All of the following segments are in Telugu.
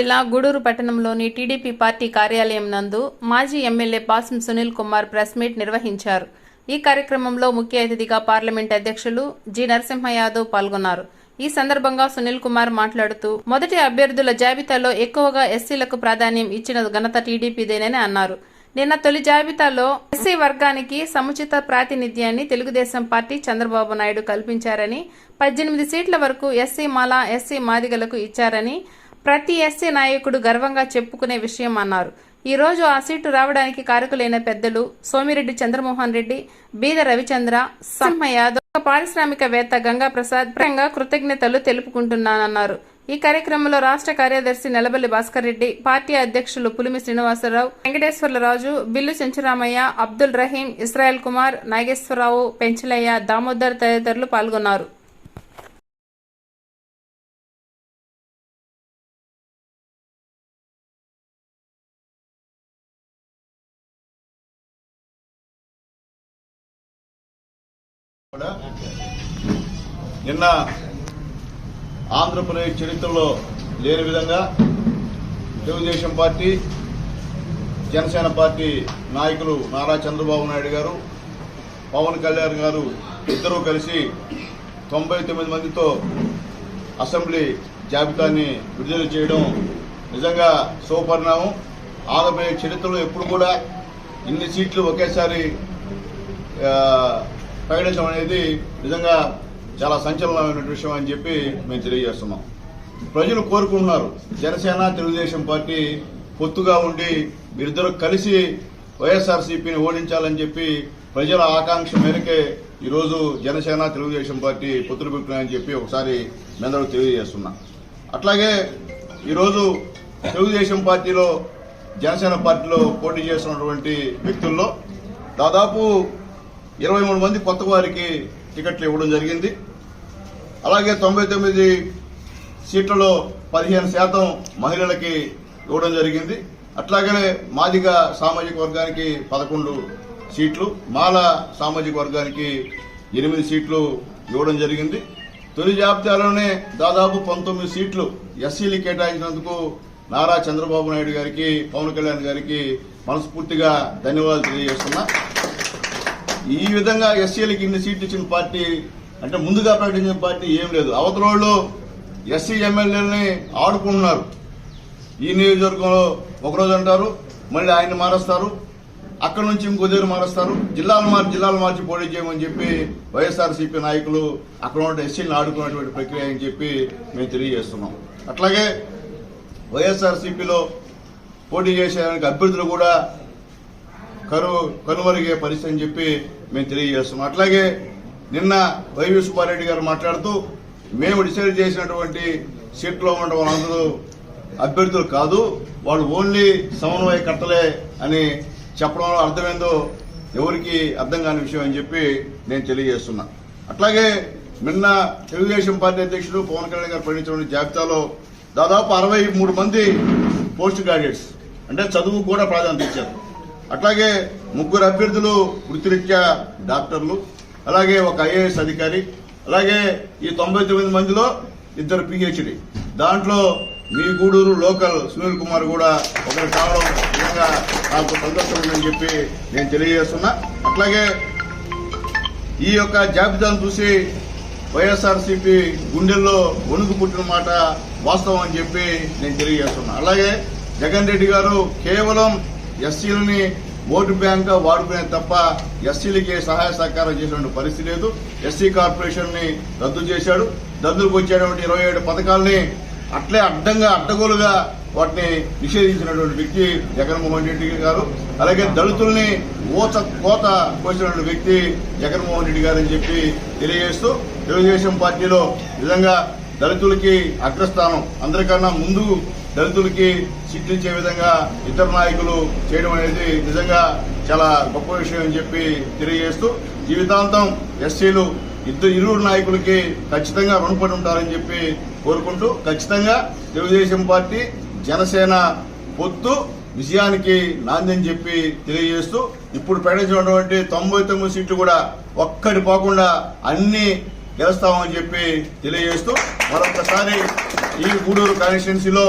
జిల్లా గూడూరు పట్టణంలోని టీడీపీ పార్టీ కార్యాలయం నందు మాజీ ఎమ్మెల్యే పాసం సునీల్ కుమార్ ప్రెస్ మీట్ నిర్వహించారు. ఈ కార్యక్రమంలో ముఖ్య అతిథిగా పార్లమెంట్ అధ్యక్షులు జి నరసింహ యాదవ్ పాల్గొన్నారు. ఈ సందర్భంగా సునీల్ కుమార్ మాట్లాడుతూ మొదటి అభ్యర్థుల జాబితాలో ఎక్కువగా ఎస్సీలకు ప్రాధాన్యం ఇచ్చిన ఘనత టీడీపీదేనని అన్నారు. నిన్న తొలి జాబితాలో ఎస్సీ వర్గానికి సముచిత ప్రాతినిధ్యాన్ని తెలుగుదేశం పార్టీ చంద్రబాబు నాయుడు కల్పించారని పద్దెనిమిది సీట్ల వరకు ఎస్సీ మాల ఎస్సీ మాదిగలకు ఇచ్చారని ప్రతి ఎస్సీ నాయకుడు గర్వంగా చెప్పుకునే విషయం అన్నారు. ఈ రోజు ఆ సీటు రావడానికి కారకులైన పెద్దలు సోమిరెడ్డి చంద్రమోహన్ రెడ్డి బీద రవిచంద్ర సింహ యాదవ్ పారిశ్రామికవేత్త గంగా ప్రసాద్ ప్రంగా కృతజ్ఞతలు తెలుపుకుంటున్నానన్నారు. ఈ కార్యక్రమంలో రాష్ట్ర కార్యదర్శి నెలబల్లి భాస్కర్ రెడ్డి పార్టీ అధ్యక్షులు పులిమి శ్రీనివాసరావు వెంకటేశ్వర్లరాజు బిల్లు చెంచురామయ్య అబ్దుల్ రహీం ఇస్రాయల్ కుమార్ నాగేశ్వరరావు పెంచలయ్య దామోదర్ తదితరులు పాల్గొన్నారు. నిన్న ఆంధ్రప్రదేశ్ చరిత్రలో లేని విధంగా తెలుగుదేశం పార్టీ జనసేన పార్టీ నాయకులు నారా చంద్రబాబు నాయుడు గారు పవన్ కళ్యాణ్ గారు ఇద్దరూ కలిసి తొంభై తొమ్మిది మందితో అసెంబ్లీ జాబితాని విడుదల చేయడం నిజంగా శుభపరిణామం ఆంధ్రప్రదేశ్ చరిత్రలో ఎప్పుడు కూడా ఇన్ని సీట్లు ఒకేసారి ప్రకటించడం అనేది నిజంగా చాలా సంచలనమైన విషయం అని చెప్పి మేము తెలియజేస్తున్నాం. ప్రజలు కోరుకుంటున్నారు. జనసేన తెలుగుదేశం పార్టీ పొత్తుగా ఉండి వీరిద్దరూ కలిసి వైఎస్ఆర్సీపీని ఓడించాలని చెప్పి ప్రజల ఆకాంక్ష మేరకే ఈరోజు జనసేన తెలుగుదేశం పార్టీ పొత్తులు పెట్టుకున్నాయని చెప్పి ఒకసారి మీ అందరూ తెలియజేస్తున్నా. అట్లాగే ఈరోజు తెలుగుదేశం పార్టీలో జనసేన పార్టీలో పోటీ చేస్తున్నటువంటి వ్యక్తుల్లో దాదాపు ఇరవై మూడు మంది కొత్త వారికి టికెట్లు ఇవ్వడం జరిగింది. అలాగే తొంభై తొమ్మిది సీట్లలో పదిహేను శాతం మహిళలకి ఇవ్వడం జరిగింది. అట్లాగనే మాదిగ సామాజిక వర్గానికి పదకొండు సీట్లు మాల సామాజిక వర్గానికి ఎనిమిది సీట్లు ఇవ్వడం జరిగింది. తొలి జాబితాలోనే దాదాపు పంతొమ్మిది సీట్లు ఎస్సీలు కేటాయించినందుకు నారా చంద్రబాబు నాయుడు గారికి పవన్ కళ్యాణ్ గారికి మనస్ఫూర్తిగా ధన్యవాదాలు తెలియజేస్తున్నా. ఈ విధంగా ఎస్సీలకి ఇన్ని సీట్లు ఇచ్చిన పార్టీ అంటే ముందుగా ప్రకటించిన పార్టీ ఏం లేదు. అవతల వాళ్ళు ఎస్సీ ఎమ్మెల్యేలని ఆడుకుంటున్నారు. ఈ నియోజకవర్గంలో ఒకరోజు అంటారు మళ్ళీ ఆయన మారుస్తారు. అక్కడ నుంచి ఇంకో దగ్గర మారుస్తారు. జిల్లాలు మార్చి జిల్లాలు మార్చి పోటీ చేయమని చెప్పి వైఎస్ఆర్సీపీ నాయకులు అక్కడ ఉన్న ఎస్సీలను ఆడుకునేటువంటి ప్రక్రియ అని చెప్పి మేము తెలియజేస్తున్నాం. అట్లాగే వైఎస్ఆర్సీపీలో పోటీ చేసేదానికి అభ్యర్థులు కూడా కరు కనుమరిగే పరిస్థితి అని చెప్పి మేము తెలియజేస్తున్నాం. అట్లాగే నిన్న వైవి సుబ్బారెడ్డి గారు మాట్లాడుతూ మేము డిసైడ్ చేసినటువంటి సీట్లో ఉన్న వాళ్ళందరూ అభ్యర్థులు కాదు వాళ్ళు ఓన్లీ సమన్వయకర్తలే అని చెప్పడంలో అర్థమైందో ఎవరికి అర్థం కాని విషయం అని చెప్పి నేను తెలియజేస్తున్నా. అట్లాగే నిన్న తెలుగుదేశం పార్టీ అధ్యక్షుడు పవన్ కళ్యాణ్ గారు పండించిన జాబితాలో దాదాపు అరవై మూడు మంది పోస్ట్ గ్రాడ్యుయేట్స్ అంటే చదువుకు కూడా ప్రాధాన్యత ఇచ్చారు. అట్లాగే ముగ్గురు అభ్యర్థులు వృత్తిరీత్యా డాక్టర్లు అలాగే ఒక ఐఏఎస్ అధికారి అలాగే ఈ తొంభై తొమ్మిది మందిలో ఇద్దరు పిహెచ్డి. దాంట్లో మీ గూడూరు లోకల్ సునీల్ కుమార్ కూడా ఒకరు కావడం నిజంగా నాకు సంతోషం ఉందని చెప్పి నేను తెలియజేస్తున్నా. అట్లాగే ఈ యొక్క జాబితాను చూసి వైఎస్ఆర్సీపీ గుండెల్లో వణుకు పుట్టిన మాట వాస్తవం అని చెప్పి నేను తెలియజేస్తున్నా. అలాగే జగన్ రెడ్డి గారు కేవలం ఎస్సీలని ఓటు బ్యాంక్ వాడుకునే తప్ప ఎస్సీలకి సహాయ సహకారం చేసినటువంటి పరిస్థితి లేదు. ఎస్సీ కార్పొరేషన్ని రద్దు చేశాడు. రద్దుకు వచ్చేటువంటి ఇరవై ఏడు పథకాల్ని అట్లే అడ్డంగా అడ్డగోలుగా వాటిని నిషేధించినటువంటి వ్యక్తి జగన్మోహన్ రెడ్డి గారు. అలాగే దళితుల్ని ఓచ కోత కోసినటువంటి వ్యక్తి జగన్మోహన్ రెడ్డి గారు అని చెప్పి తెలియజేస్తూ తెలుగుదేశం పార్టీలో నిజంగా దళితులకి అగ్రస్థానం. అందరికన్నా ముందు దళితులకి సీట్లు ఇచ్చే విధంగా ఇతర నాయకులు చేయడం అనేది నిజంగా చాలా గొప్ప విషయం అని చెప్పి తెలియజేస్తూ జీవితాంతం ఎస్సీలు ఇద్దరు ఇరువురు నాయకులకి ఖచ్చితంగా రుణపడి ఉంటారని చెప్పి కోరుకుంటూ ఖచ్చితంగా తెలుగుదేశం పార్టీ జనసేన పొత్తు విజయానికి నాందని చెప్పి తెలియజేస్తూ ఇప్పుడు ప్రకటించినటువంటి తొంభై తొమ్మిది సీట్లు కూడా ఒక్కటి పోకుండా అన్ని గెలుస్తామని చెప్పి తెలియజేస్తూ మరొకసారి ఈ గూడూరు కాన్స్టిట్యున్సీలో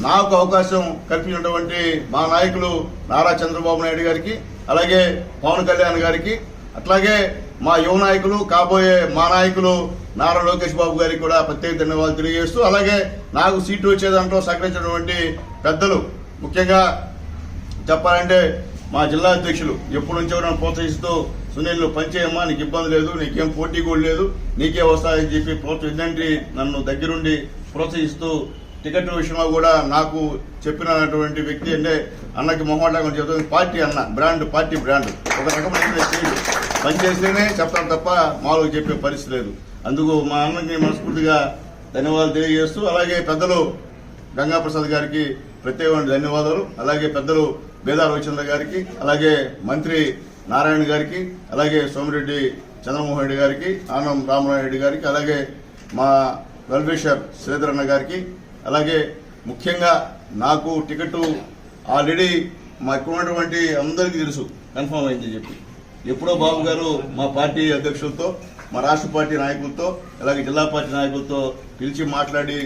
నాకు అవకాశం కల్పించినటువంటి మా నాయకులు నారా చంద్రబాబు నాయుడు గారికి అలాగే పవన్ కళ్యాణ్ గారికి అట్లాగే మా యువ నాయకులు కాబోయే మా నాయకులు నారా లోకేష్ బాబు గారికి కూడా ప్రత్యేక ధన్యవాదాలు తెలియజేస్తూ అలాగే నాకు సీటు వచ్చే దాంట్లో సహకరించినటువంటి పెద్దలు ముఖ్యంగా చెప్పాలంటే మా జిల్లా అధ్యక్షులు ఎప్పటి నుంచో నన్ను ప్రోత్సహిస్తూ సునీల్ నువ్వు పనిచేయమ్మా నీకు ఇబ్బంది లేదు నీకేం పోటీ కూడా లేదు. నీకే వస్తాయని చెప్పి ప్రోత్సహించండి నన్ను దగ్గరుండి ప్రోత్సహిస్తూ టికెట్ విషయంలో కూడా నాకు చెప్పినటువంటి వ్యక్తి అంటే అన్నకి మొహమాటం చెప్తుంది పార్టీ అన్న బ్రాండ్ పార్టీ బ్రాండ్. ఒక రకమైన పనిచేస్తేనే చెప్తాను తప్ప మామూలుగా చెప్పే పరిస్థితి లేదు. అందుకు మా అన్నకి మనస్ఫూర్తిగా ధన్యవాదాలు తెలియజేస్తూ అలాగే పెద్దలు గంగాప్రసాద్ గారికి ప్రత్యేకమైన ధన్యవాదాలు అలాగే పెద్దలు బేదా రవిచంద్ర గారికి అలాగే మంత్రి నారాయణ గారికి అలాగే సోమిరెడ్డి చంద్రమోహన్ రెడ్డి గారికి ఆనం రామనాయుడు గారికి అలాగే మా వెల్ఫేషర్ శ్రీధరన్న గారికి అలాగే ముఖ్యంగా నాకు టికెట్ ఆల్రెడీ మా ఇక్కడ ఉన్నటువంటి అందరికీ తెలుసు కన్ఫర్మ్ అయిందని చెప్పి. ఎప్పుడో బాబు గారు మా పార్టీ అధ్యక్షులతో మా రాష్ట్ర పార్టీ నాయకులతో అలాగే జిల్లా పార్టీ నాయకులతో పిలిచి మాట్లాడి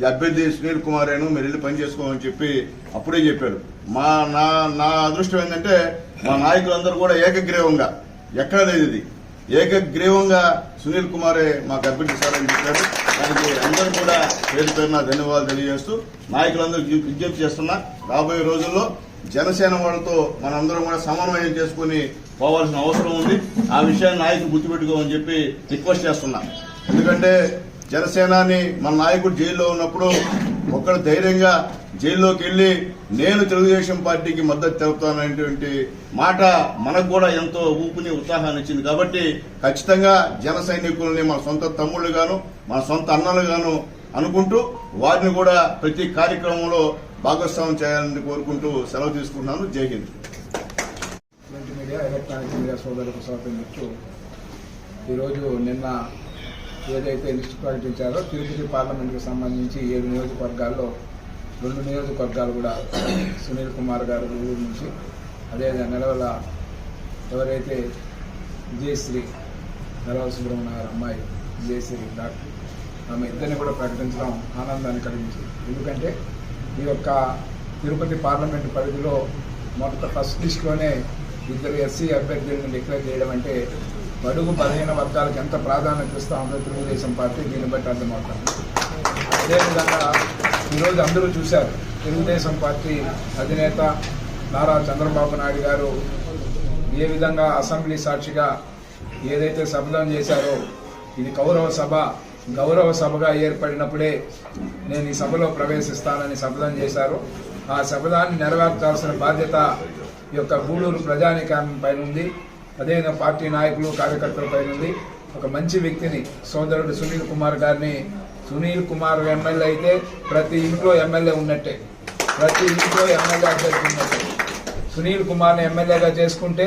ఈ అభ్యర్థి సునీల్ కుమారేను మీరు వెళ్ళి పని చేసుకోమని చెప్పి అప్పుడే చెప్పారు. మా నా నా అదృష్టం ఏంటంటే మా నాయకులందరూ కూడా ఏకగ్రీవంగా ఎక్కడ లేదు ఇది. ఏకగ్రీవంగా సునీల్ కుమారే మాకు అభ్యర్థి సరైన చెప్పారు. దానికి అందరూ కూడా పేరు పేరున ధన్యవాదాలు తెలియజేస్తూ నాయకులందరూ విజ్ఞప్తి చేస్తున్నా. రాబోయే రోజుల్లో జనసేన వాళ్ళతో మనందరం కూడా సమన్వయం చేసుకుని పోవాల్సిన అవసరం ఉంది. ఆ విషయాన్ని నాయకులు గుర్తుపెట్టుకోమని చెప్పి రిక్వెస్ట్ చేస్తున్నా. ఎందుకంటే జనసేనాని మన నాయకుడు జైల్లో ఉన్నప్పుడు ఒక్కడు ధైర్యంగా జైల్లోకి వెళ్ళి నేను తెలుగుదేశం పార్టీకి మద్దతు తెలుపుతాననేటువంటి మాట మనకు కూడా ఎంతో ఊపుని ఉత్సాహాన్ని ఇచ్చింది. కాబట్టి ఖచ్చితంగా జన సైనికుల్ని మన సొంత తమ్ముళ్ళుగాను మన సొంత అన్నలుగాను అనుకుంటూ వారిని కూడా ప్రతి కార్యక్రమంలో భాగస్వామ్యం చేయాలని కోరుకుంటూ సెలవు తీసుకుంటున్నాను. జై హింద్. ఎలక్ట్రానిక్ మీడియా సోదరులకు స్వాగతం ఈరోజు నిన్న ఏదైతే లిస్ట్ ప్రకటించారో తిరుపతి పార్లమెంట్కి సంబంధించి ఏడు నియోజకవర్గాల్లో రెండు నియోజకవర్గాలు కూడా సునీల్ కుమార్ గారు ఊరు నుంచి అదే నెలవల ఎవరైతే విజయశ్రీ నెలవల సుబ్రహ్మణ్య గారు అమ్మాయి విజయశ్రీ డాక్టర్ ఆమె ఇద్దరిని కూడా ప్రకటించడం ఆనందాన్ని కలిగించింది. ఎందుకంటే ఈ యొక్క తిరుపతి పార్లమెంటు పరిధిలో మొదట ఫస్ట్ లిస్ట్లోనే ఇద్దరు ఎస్సీ అభ్యర్థులను డిక్లేర్ చేయడం అంటే బడుగు బలహీన వర్గాలకు ఎంత ప్రాధాన్యత ఇస్తా ఉందో తెలుగుదేశం పార్టీ దీన్ని బట్టి అర్థమవుతుంది. అదేవిధంగా ఈరోజు అందరూ చూశారు తెలుగుదేశం పార్టీ అధినేత నారా చంద్రబాబు నాయుడు గారు ఏ విధంగా అసెంబ్లీ సాక్షిగా ఏదైతే శబ్దం చేశారో ఇది కౌరవ సభ గౌరవ సభగా ఏర్పడినప్పుడే నేను ఈ సభలో ప్రవేశిస్తానని శపథం చేశారు. ఆ శపథాన్ని నెరవేర్చాల్సిన బాధ్యత యొక్క గూడూరు ప్రజానికాయం పైన ఉంది. అదేవిధంగా పార్టీ నాయకులు కార్యకర్తల నుండి ఉంది. ఒక మంచి వ్యక్తిని సోదరుడు సునీల్ కుమార్ గారిని సునీల్ కుమార్ ఎమ్మెల్యే అయితే ప్రతి ఇంట్లో ఎమ్మెల్యే ఉన్నట్టే. ప్రతి ఇంట్లో ఎమ్మెల్యే అభ్యర్థి ఉన్నట్టే. సునీల్ కుమార్ని ఎమ్మెల్యేగా చేసుకుంటే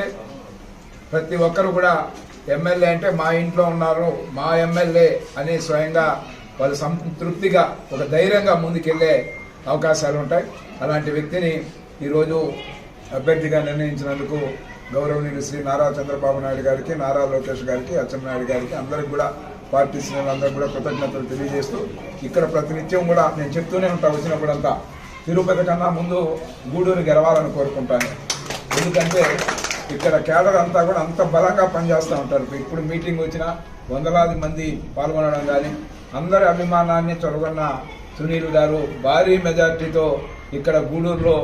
ప్రతి ఒక్కరు కూడా ఎమ్మెల్యే అంటే మా ఇంట్లో ఉన్నారు మా ఎమ్మెల్యే అని స్వయంగా వాళ్ళు సంతృప్తిగా ఒక ధైర్యంగా ముందుకెళ్ళే అవకాశాలు ఉంటాయి అలాంటి వ్యక్తిని ఈరోజు అభ్యర్థిగా నిర్ణయించినందుకు గౌరవనీయులు శ్రీ నారా చంద్రబాబు నాయుడు గారికి నారా లోకేష్ గారికి అచ్చెన్నాయుడు గారికి అందరికి కూడా పార్టీ శ్రేణులందరూ కూడా కృతజ్ఞతలు తెలియజేస్తూ ఇక్కడ ప్రతినిత్యం కూడా నేను చెప్తూనే ఉంటా వచ్చినప్పుడంతా. తిరుపతి కన్నా ముందు గూడూరు గెలవాలని కోరుకుంటాను. ఎందుకంటే ఇక్కడ కేడర్ అంతా కూడా అంత బలంగా పనిచేస్తూ ఉంటారు. ఇప్పుడు మీటింగ్ వచ్చిన వందలాది మంది పాల్గొనడం కానీ అందరి అభిమానాన్ని చొరగొన్న సునీల్ గారు భారీ మెజార్టీతో ఇక్కడ గూడూరులో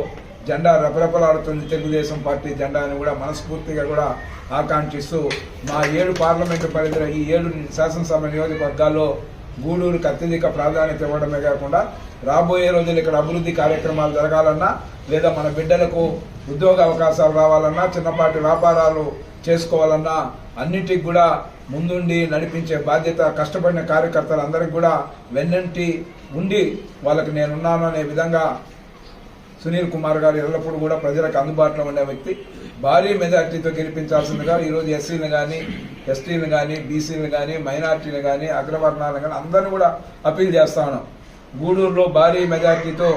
జెండా రెపరెపలాడుతుంది తెలుగుదేశం పార్టీ జెండా అని కూడా మనస్ఫూర్తిగా కూడా ఆకాంక్షిస్తూ మా ఏడు పార్లమెంటు పరిధిలో ఈ ఏడు శాసనసభ నియోజకవర్గాల్లో గూడూరుకు అత్యధిక ప్రాధాన్యత ఇవ్వడమే కాకుండా రాబోయే రోజులు ఇక్కడ అభివృద్ధి కార్యక్రమాలు జరగాలన్నా లేదా మన బిడ్డలకు ఉద్యోగ అవకాశాలు రావాలన్నా చిన్నపాటి వ్యాపారాలు చేసుకోవాలన్నా అన్నిటికి కూడా ముందుండి నడిపించే బాధ్యత కష్టపడిన కార్యకర్తలందరికీ కూడా వెన్నంటి ఉండి వాళ్ళకి నేనున్నాను అనే విధంగా సునీల్ కుమార్ గారు ఎల్లప్పుడూ కూడా ప్రజలకు అందుబాటులో ఉండే వ్యక్తి. భారీ మెజార్టీతో గెలిపించాల్సిందిగా ఈరోజు ఎస్సీలు కానీ ఎస్టీలు కానీ బీసీలు కానీ మైనార్టీలు కానీ అగ్రవర్ణాలను కానీ అందరిని కూడా అప్పీల్ చేస్తా ఉన్నాం. గూడూరులో భారీ మెజార్టీతో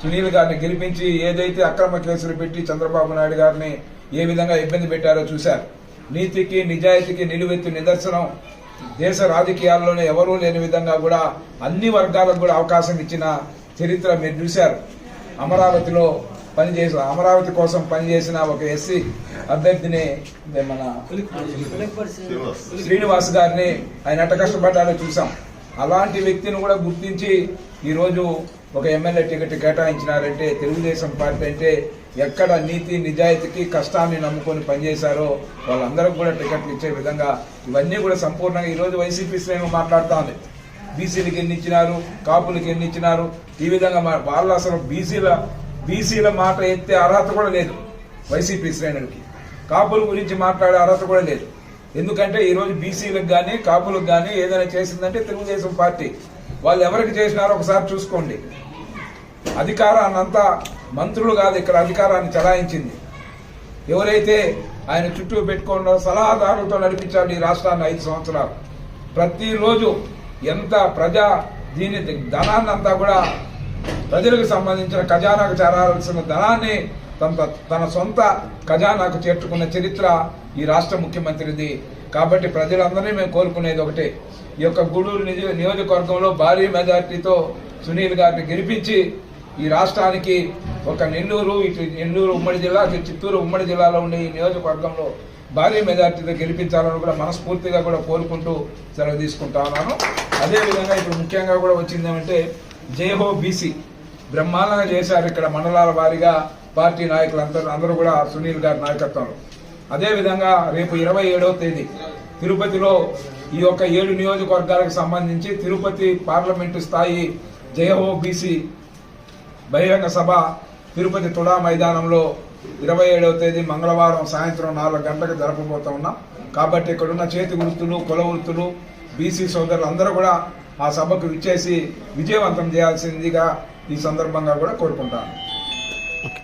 సునీల్ గారిని గెలిపించి ఏదైతే అక్రమ కేసులు పెట్టి చంద్రబాబు నాయుడు గారిని ఏ విధంగా ఇబ్బంది పెట్టారో చూశారు. నీతికి నిజాయితీకి నిలువెత్తు నిదర్శనం దేశ రాజకీయాల్లోనే ఎవరూ లేని విధంగా కూడా అన్ని వర్గాలకు కూడా అవకాశం ఇచ్చిన చరిత్ర మీరు చూశారు. అమరావతిలో పనిచేసిన అమరావతి కోసం పనిచేసిన ఒక ఎస్సీ అభ్యర్థిని మన శ్రీనివాస్ గారిని ఆయన ఎట్ట కష్టపడ్డారో చూసాం. అలాంటి వ్యక్తిని కూడా గుర్తించి ఈరోజు ఒక ఎమ్మెల్యే టికెట్ కేటాయించినారంటే తెలుగుదేశం పార్టీ అంటే ఎక్కడ నీతి నిజాయితీకి కష్టాన్ని నమ్ముకొని పనిచేశారో వాళ్ళందరికీ కూడా టికెట్లు ఇచ్చే విధంగా ఇవన్నీ కూడా సంపూర్ణంగా ఈరోజు వైసీపీ శ్రేణి మాట్లాడుతూ ఉంది. బీసీలకు ఎన్ని ఇచ్చినారు కాపులకు ఎన్ని ఇచ్చినారు ఈ విధంగా మా- వాళ్ళు అసలు బీసీల బీసీల మాట ఎత్తే అర్హత కూడా లేదు వైసీపీ శ్రేణులకి. కాపుల గురించి మాట్లాడే అర్హత కూడా లేదు. ఎందుకంటే ఈరోజు బీసీలకు కానీ కాపులకు కానీ ఏదైనా చేసిందంటే తెలుగుదేశం పార్టీ. వాళ్ళు ఎవరికి చేసినారో ఒకసారి చూసుకోండి. అధికారాన్ని అంతా మంత్రులు కాదు ఇక్కడ అధికారాన్ని చలాయించింది. ఎవరైతే ఆయన చుట్టూ పెట్టుకున్న సలహాదారులతో నడిపించాడు ఈ రాష్ట్రాన్ని ఐదు సంవత్సరాలు. ప్రతిరోజు ఎంత ప్రజా దీని ధనాన్ని అంతా కూడా ప్రజలకు సంబంధించిన ఖజానాకు చేరాల్సిన ధనాన్ని తన తన సొంత ఖజానాకు చేర్చుకున్న చరిత్ర ఈ రాష్ట్ర ముఖ్యమంత్రిది. కాబట్టి ప్రజలందరినీ మేము కోరుకునేది ఒకటే. ఈ యొక్క గూడూరు నిజ- నియోజకవర్గంలో భారీ మెజార్టీతో సునీల్ గారిని గెలిపించి ఈ రాష్ట్రానికి ఒక నెల్లూరు ఇటు నెల్లూరు ఉమ్మడి జిల్లా చిత్తూరు ఉమ్మడి జిల్లాలో ఉండే ఈ నియోజకవర్గంలో భారీ మెజార్టీతో గెలిపించాలని కూడా మనస్ఫూర్తిగా కూడా కోరుకుంటూ సెలవు తీసుకుంటా ఉన్నాను. అదేవిధంగా ఇప్పుడు ముఖ్యంగా కూడా వచ్చింది ఏమంటే జయహో బీసీ బ్రహ్మాండంగా చేశారు ఇక్కడ మండలాల వారీగా పార్టీ నాయకులు అందరూ అందరూ కూడా సునీల్ గారి నాయకత్వంలో. అదేవిధంగా రేపు ఇరవై ఏడవ తేదీ తిరుపతిలో ఈ యొక్క ఏడు నియోజకవర్గాలకు సంబంధించి తిరుపతి పార్లమెంటు స్థాయి జయహో బీసీ బహిరంగ సభ తిరుపతి తుడా మైదానంలో ఇరవై ఏడవ తేదీ మంగళవారం సాయంత్రం నాలుగు గంటలకు జరపబోతా ఉన్నాం. కాబట్టి ఇక్కడున్న చేతి వృత్తులు కుల వృత్తులు బీసీ సోదరులు అందరూ కూడా ఆ సభకు విచ్చేసి విజయవంతం చేయాల్సిందిగా ఈ సందర్భంగా కూడా కోరుకుంటాను.